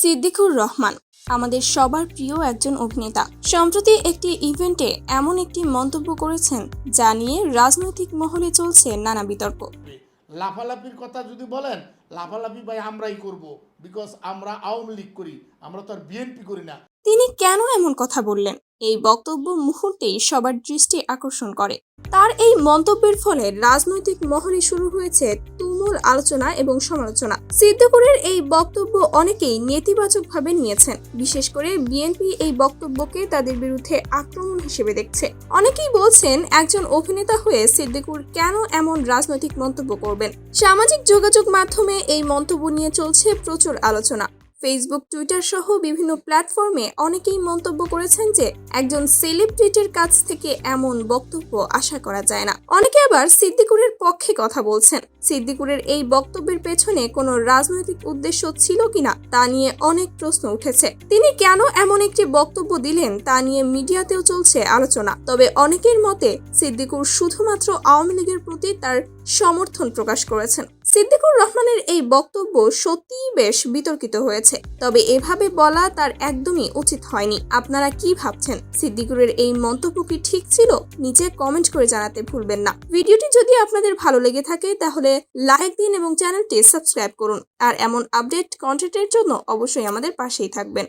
সিদ্দিকুর রহমান আমাদের সবার প্রিয় একজন অভিনেতা। সম্প্রতি একটি ইভেন্টে এমন একটি মন্তব্য করেছেন যা নিয়ে রাজনৈতিক মহলে চলছে নানা বিতর্ক। লাফালাফির কথা যদি বলেন লাফালাফি ভাই আমরাই করব বিকজ আমরা আওয়ামী লীগ করি আমরা তো আর বিএনপি করি না। তিনি কেন এমন কথা বললেন? এই বক্তব্য মুহূর্তেই সবার দৃষ্টি আকর্ষণ করে। তার এই মন্তব্যের ফলে রাজনৈতিক মহলে শুরু হয়েছে তুমুল আলোচনা এবং সমালোচনা। সিদ্দিকুরের এই বক্তব্য অনেকেই নেতিবাচকভাবে নিয়েছেন। বিশেষ করে বিএনপি এই বক্তব্যকে তাদের বিরুদ্ধে আক্রমণ হিসেবে দেখছে। অনেকেই বলছেন, একজন অভিনেতা হয়ে সিদ্দিকুর কেন এমন রাজনৈতিক মন্তব্য করবেন? সামাজিক যোগাযোগ মাধ্যমে এই মন্তব্য নিয়ে চলছে প্রচুর আলোচনা। ফেসবুক টুইটার সহ বিভিন্ন প্ল্যাটফর্মে অনেকেই মন্তব্য করেছেন যে একজন সেলিব্রিটির কাছ থেকে এমন বক্তব্য আশা করা যায় না। অনেকে আবার সিদ্দিকুরের পক্ষে কথা বলছেন। সিদ্দিকুরের এই বক্তব্যের পেছনে কোনো রাজনৈতিক উদ্দেশ্য ছিল কিনা তা নিয়ে অনেক প্রশ্ন উঠেছে। তিনি কেন এমন একটি বক্তব্য দিলেন তা নিয়ে মিডিয়াতেও চলছে আলোচনা। তবে অনেকের মতে সিদ্দিকুর শুধুমাত্র আওয়ামী লীগের প্রতি তার সমর্থন প্রকাশ করেছেন। সিদ্দিকুর রহমানের এই বক্তব্য সত্যিই বেশ বিতর্কিত হয়েছে। তবে এভাবে বলা তার একদমই উচিত হয়নি। আপনারা কি ভাবছেন? সিদ্দিকুরের এই মন্তব্য কি ঠিক ছিল? নিচে কমেন্ট করে জানাতে ভুলবেন না। ভিডিওটি যদি আপনাদের ভালো লেগে থাকে, তাহলে লাইক দিন এবং চ্যানেলটি সাবস্ক্রাইব করুন। আর এমন আপডেট কন্টেন্টের জন্য অবশ্যই আমাদের পাশেই থাকবেন।